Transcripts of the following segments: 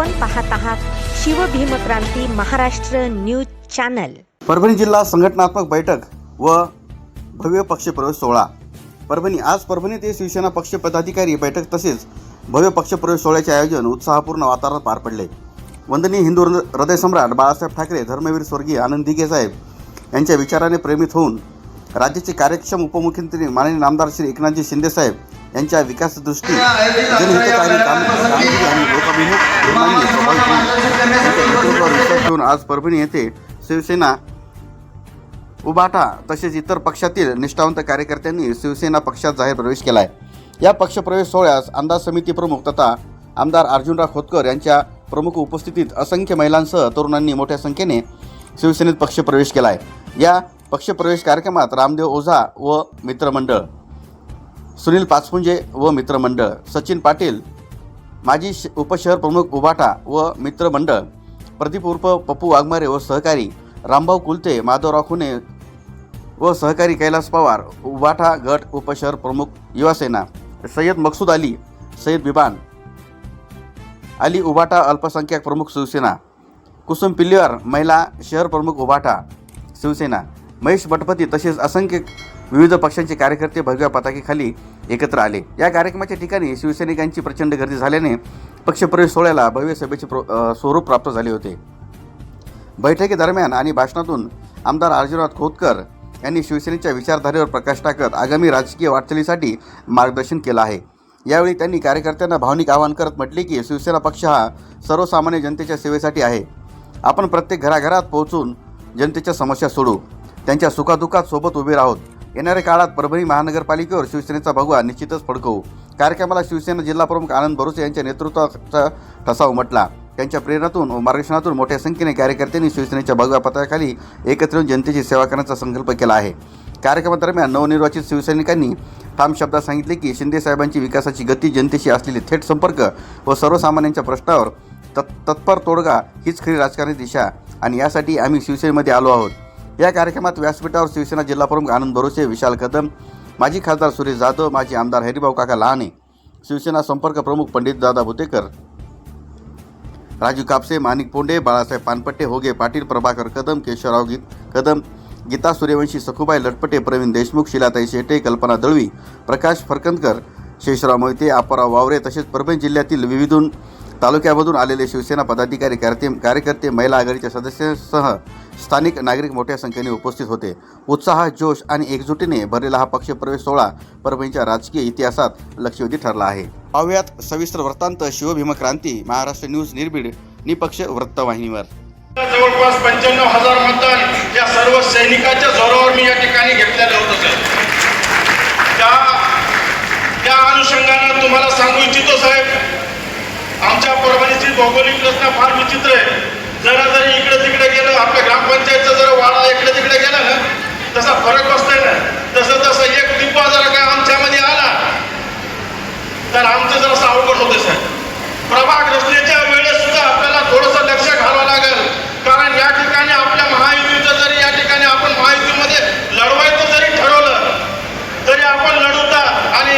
आपण पाहत आहात शिवभीमक्रांती महाराष्ट्र न्यूज चॅनल. परभणी जिल्हा संघटनात्मक बैठक व भव्य पक्षप्रवेश सोहळा. परभणी आज परभणीत शिवसेना पक्ष पदाधिकारी बैठक तसेच भव्य पक्षप्रवेश सोहळ्याचे आयोजन उत्साहपूर्ण वातावरणात पार पडले. वंदनीय हिंदू हृदय- हृदयसम्राट बाळासाहेब ठाकरे धर्मवीर स्वर्गीय आनंद दिघे साहेब यांच्या विचाराने प्रेमित होऊन राज्याचे कार्यक्षम उपमुख्यमंत्री माननीय नामदार श्री एकनाथजी शिंदे साहेब यांच्या विकासदृष्टी जनहितकारी कामगिरी आणि लोकाभिमुख घेऊन आज परभणी येथे शिवसेना उभाटा तसेच इतर पक्षातील निष्ठावंत कार्यकर्त्यांनी शिवसेना पक्षात जाहीर प्रवेश केला आहे या पक्षप्रवेश सोहळ्यास अंदाज समिती प्रमुख तथा आमदार अर्जुनराव खोतकर यांच्या प्रमुख उपस्थितीत असंख्य महिलांसह तरुणांनी मोठ्या संख्येने शिवसेनेत पक्षप्रवेश केला आहे या पक्षप्रवेश कार्यक्रमात रामदेव ओझा व मित्रमंडळ सुनील पाचपुंजे व मित्रमंडळ सचिन पाटील माजी श- उपशहर प्रमुख उभाटा व मित्रमंडळ प्रदीप उर्फ पप्पू वाघमारे व सहकारी रामभाऊ कुलते माधवराव खुने व सहकारी कैलास पवार वाठा गट उपशहर प्रमुख युवासेना सय्यद मकसूद अली सय्यद बिबान अली उबाटा अल्पसंख्याक प्रमुख शिवसेना कुसुम पिल्लीवार महिला शहर प्रमुख उबाटा शिवसेना महेश भटपती तसेच असंख्य विविध पक्षांचे कार्यकर्ते भगव्या पताकेखाली एकत्र आले. या कार्यक्रमाच्या ठिकाणी शिवसैनिकांची प्रचंड गर्दी झाल्याने पक्षप्रवेश सोहळ्याला भव्य सभेचे प्रो स्वरूप प्राप्त झाले होते. बैठकीदरम्यान आणि भाषणातून आमदार अर्जुनाथ खोतकर यांनी शिवसेनेच्या विचारधारेवर प्रकाश टाकत आगामी राजकीय वाटचालीसाठी मार्गदर्शन केलं आहे. यावेळी त्यांनी कार्यकर्त्यांना भावनिक आवाहन करत म्हटले की शिवसेना पक्ष हा सर्वसामान्य जनतेच्या सेवेसाठी आहे. आपण प्रत्येक घराघरात पोहोचून जनतेच्या समस्या सोडू. त्यांच्या सुखादुखात सोबत उभे राहोत. येणाऱ्या काळात परभणी महानगरपालिकेवर शिवसेनेचा भगवा निश्चितच फडकवू. कार्यक्रमाला शिवसेना जिल्हा प्रमुख आनंद भरोसे यांच्या नेतृत्वाचा ठसा उमटला त्यांच्या प्रेरणातून व मार्गदर्शनातून मोठ्या संख्येने कार्यकर्त्यांनी शिवसेनेच्या भगव्या पताकाखाली एकत्र येऊन जनतेची सेवा करण्याचा संकल्प केला आहे. कार्यक्रमादरम्यान नवनिर्वाचित शिवसैनिकांनी ठाम शब्दात सांगितले की शिंदे साहेबांची विकासाची गती जनतेशी असलेली थेट संपर्क व सर्वसामान्यांच्या प्रश्नावर तत् तत्पर तोडगा हीच खरी राजकारणी दिशा आणि यासाठी आम्ही शिवसेनेमध्ये आलो आहोत. या कार्यक्रमात व्यासपीठावर शिवसेना जिल्हाप्रमुख आनंद भरोसे विशाल कदम माजी खासदार सुरेश जाधव माजी आमदार हरिभाऊ काका लहाने शिवसेना संपर्क प्रमुख पंडित दादा भुतेकर राजू कापसे माणिक पोंडे बाळासाहेब पानपट्टे होगे पाटील प्रभाकर कदम केशवराव गीत कदम गीता सूर्यवंशी सखुबाई लटपटे प्रवीण देशमुख शिलाताई शेटे कल्पना दळवी प्रकाश फरकंदकर शेषराव मोहिते आप्पाराव वावरे तसेच परभणी जिल्ह्यातील विविधून तालुक्यामधून आलेले शिवसेना पदाधिकारी कार्यते कार्यकर्ते महिला आघाडीच्या सदस्यांसह स्थानिक नागरिक मोठ्या संख्येने उपस्थित होते. उत्साह जोश आणि एकजुटीने भरलेला हा पक्षप्रवेश सोहळा परभणीच्या राजकीय इतिहासात लक्षवेधी ठरला आहे. पाहुयात सविस्तर वृत्तांत शिवभीमक्रांती महाराष्ट्र न्यूज निर्भीड निपक्ष वृत्तवाहिनीवर. जवळपास पंच्याण्णव हजार मतदान या सर्व सैनिकाच्या जोरावर मी या ठिकाणी घेतलेलं होतं सर. त्या त्या अनुषंगानं तुम्हाला सांगू इच्छितो साहेब भौगोलिक रचना फार विचित्र आहे. जरा जरी इकडे तिकडे गेलं आपल्या ग्रामपंचायतचा जरा वाडा इकडे तिकडे गेला ना तसा फरक बसतोय ना. तसं तसं एक डिब्बा जरा काय आमच्यामध्ये आला तर आमचं जरासं अवघड होतं साहेब प्रभाग रचनेच्या वेळेस सुद्धा आपल्याला थोडंसं लक्ष घालावं लागेल कारण या ठिकाणी आपल्या महायुतीचं जरी या ठिकाणी आपण महायुतीमध्ये लढवायचं जरी ठरवलं तरी आपण लढवता आणि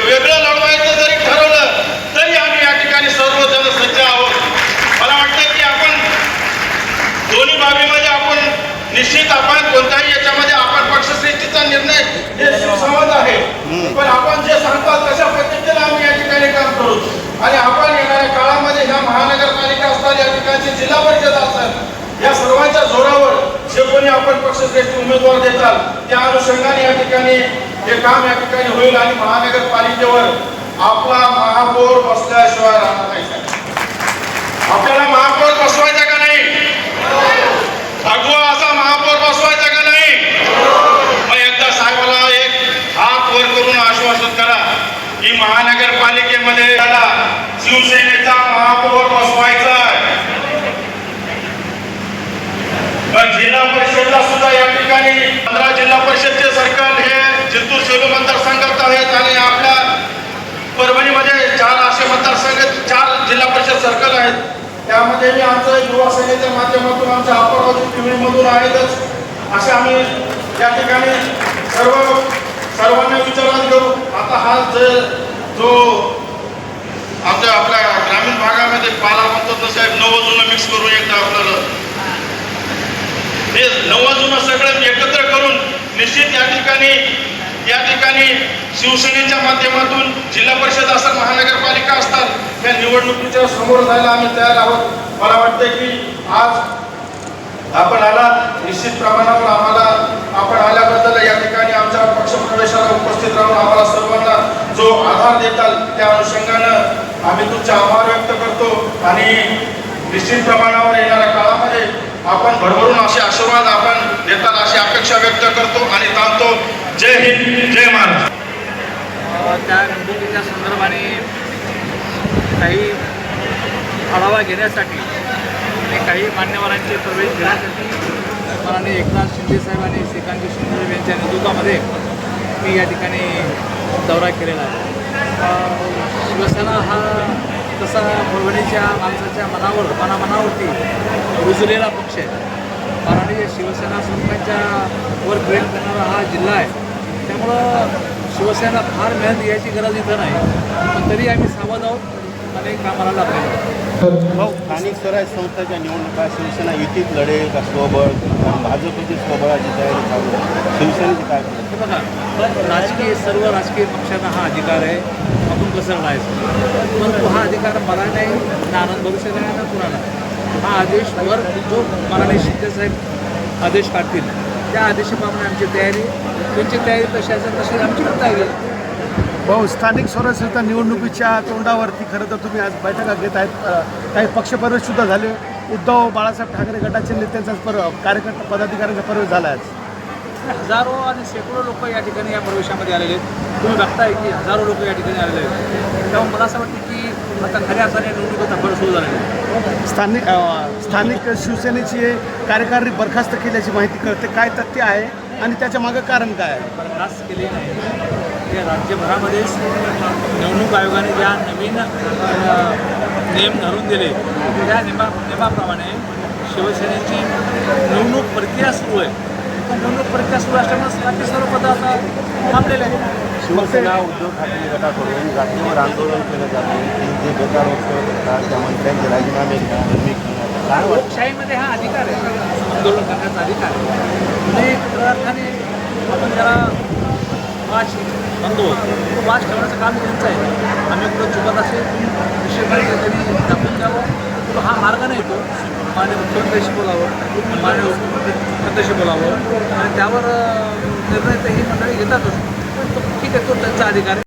वेगळं लढवायचं जरी ठरवलं तरी आम्ही या ठिकाणी सर्वजण सज्ज आहोत मला वाटतं की आपण दोन्ही बाबीमध्ये आपण निश्चित आपण कोणत्याही याच्यामध्ये आपण पक्षश्रेष्ठीचा निर्णय हे सुसंवाद आहे पण आपण जे सांगतात तशा पद्धतीने आम्ही या ठिकाणी काम करू आणि आपण येणाऱ्या काळामध्ये ह्या महानगरपालिका असतात या ठिकाणची जिल्हा परिषद असतात या सर्वांच्या जोरावर जे कोणी श्रेष्ठ उमेदवार देतात त्या अनुषंगाने या ठिकाणी हे काम या ठिकाणी होईल आणि महानगरपालिकेवर आपला महापौर बसल्याशिवाय राहणार नाही. आपल्याला महापौर बसवायचा का नाही? भगवा असा महापौर बसवायचा का नाही? मग एकदा साहेबाला एक हात वर करून आश्वासन करा की महानगरपालिकेमध्ये त्याला शिवसेनेचा महापौर बसवायचा आहे. पण जिल्हा परिषदला सुद्धा या ठिकाणी पंधरा जिल्हा परिषदचे सर्कल हे जिंतूर शिवली मतदारसंघात आहेत आणि आपल्या परभणीमध्ये चार असे मतदारसंघ चार जिल्हा परिषद सर्कल आहेत. त्यामध्ये मी आमचं युवा सेनेच्या माध्यमातून आमच्या अप्पारावजी पिंपळीमधून आहेतच. असे आम्ही या ठिकाणी सर्व सर्वांना विचारात घेऊ आता हा जे जो आमच्या आपल्या ग्रामीण भागामध्ये पाला म्हणतो नऊ सगळं एकत्र करून निश्चित या ठिकाणी या ठिकाणी शिवसेनेच्या माध्यमातून जिल्हा परिषद असतात महानगरपालिका असतात या निवडणुकीच्या समोर जायला आम्ही तयार आहोत. मला वाटतं की आज आपण आला निश्चित प्रमाणावर आम्हाला आपण आल्याबद्दल या ठिकाणी आमच्या पक्षप्रवेशाला उपस्थित राहून आम्हाला सर्वांना जो आधार देताल त्या अनुषंगानं आम्ही तुमचे आभार व्यक्त करतो. आणि निश्चित प्रमाणावर येणाऱ्या काळामध्ये आपण भरभरून असे आशीर्वाद आपण देतात अशी अपेक्षा व्यक्त करतो आणि थांबतो जय हिंद जय महाराष्ट्र. त्या निवडणुकीच्या संदर्भाने काही आढावा घेण्यासाठी आणि काही मान्यवरांचे प्रवेश घेण्यासाठी माननीय एकनाथ शिंदे साहेब आणि श्रीकांत शिंदे यांच्या नेतृत्वामध्ये मी या ठिकाणी दौरा केलेला आहे. शिवसेना हा तसा परभणीच्या माणसाच्या मनावर मनामनावरती रुजलेला पक्ष आहे. माननीय शिवसेना सरकारच्या वर प्रेम करणारा हा जिल्हा आहे. त्यामुळं शिवसेना फार मेहनत याची गरज इथं नाही. पण तरी आम्ही सावध आहोत आणि कामाला लागलो भाऊ स्थानिक स्वराज्य संस्थाच्या निवडणुका शिवसेना युतीत लढेल का स्वबळ? भाजपची स्वबळाची तयारी चालू आहे शिवसेनेची काय? हे राजकीय सर्व राजकीय पक्षांना हा अधिकार आहे. आपण कसं लढायचं परंतु हा अधिकार मला नाही ना आनंद भविष्य नाही ना कुणाला. हा आदेश वर जो शिंदे शिंदेसाहेब आदेश काढतील त्या आदेशाप्रमाणे आमची तयारी त्यांची तयारी कशी असेल तशी आमची पण तयारी भाऊ स्थानिक स्वराज्य संस्था निवडणुकीच्या तोंडावरती खरं तर तुम्ही आज बैठका घेत आहेत. काही पक्षप्रवेशसुद्धा झाले. उद्धव बाळासाहेब ठाकरे गटाचे नेत्यांचा पर कार्यकर्ता पदाधिकाऱ्यांचा प्रवेश झाला आहे हजारो आणि शेकडो लोक या ठिकाणी या प्रवेशामध्ये आलेले आहेत. तुम्ही बघताय की हजारो लोक या ठिकाणी आलेले आहेत. त्यामुळे मला असं वाटतं की आता खऱ्या अर्थाने निवडणुकीचा फळ सुरू झालेला आहे. स्थानिक स्थानिक शिवसेनेची कार्यकारी बरखास्त केल्याची माहिती कळते. काय तथ्य आहे आणि त्याच्या मागं कारण काय आहे? बरखास्त केली नाही. या राज्यभरामध्येच निवडणूक आयोगाने ज्या नवीन नियम घालून दिले त्या नियमा नियमाप्रमाणे शिवसेनेची निवडणूक प्रक्रिया सुरू आहे. त्या निवडणूक प्रक्रिया सुरू असल्यामुळे बाकी सर्व पदं आता थांबलेले आहेत. शिवसेना उद्धव ठाकरे गटाकडून जातीवर आंदोलन केलं जाते की जे बेकार वक्तव्य करतात त्या मंत्र्यांचे राजीनामे लोकशाहीमध्ये हा अधिकार आहे. आंदोलन करण्याचा अधिकार आहे. आणि खऱ्या अर्थाने आपण जरा वाच म्हणतो तो वाच ठेवण्याचं काम त्यांचं आहे. आम्ही कुठं चुकत असेल विषय तरी दाखवून द्यावं. तो हा मार्ग नाही तो. मान्य मुख्यमंत्र्यांशी बोलावं मान्य उपमुख्यमंत्र्यांशी बोलावं. आणि त्यावर निर्णय तर ही मंडळी घेतातच. पण तो ठीक आहे तो त्यांचा अधिकार आहे.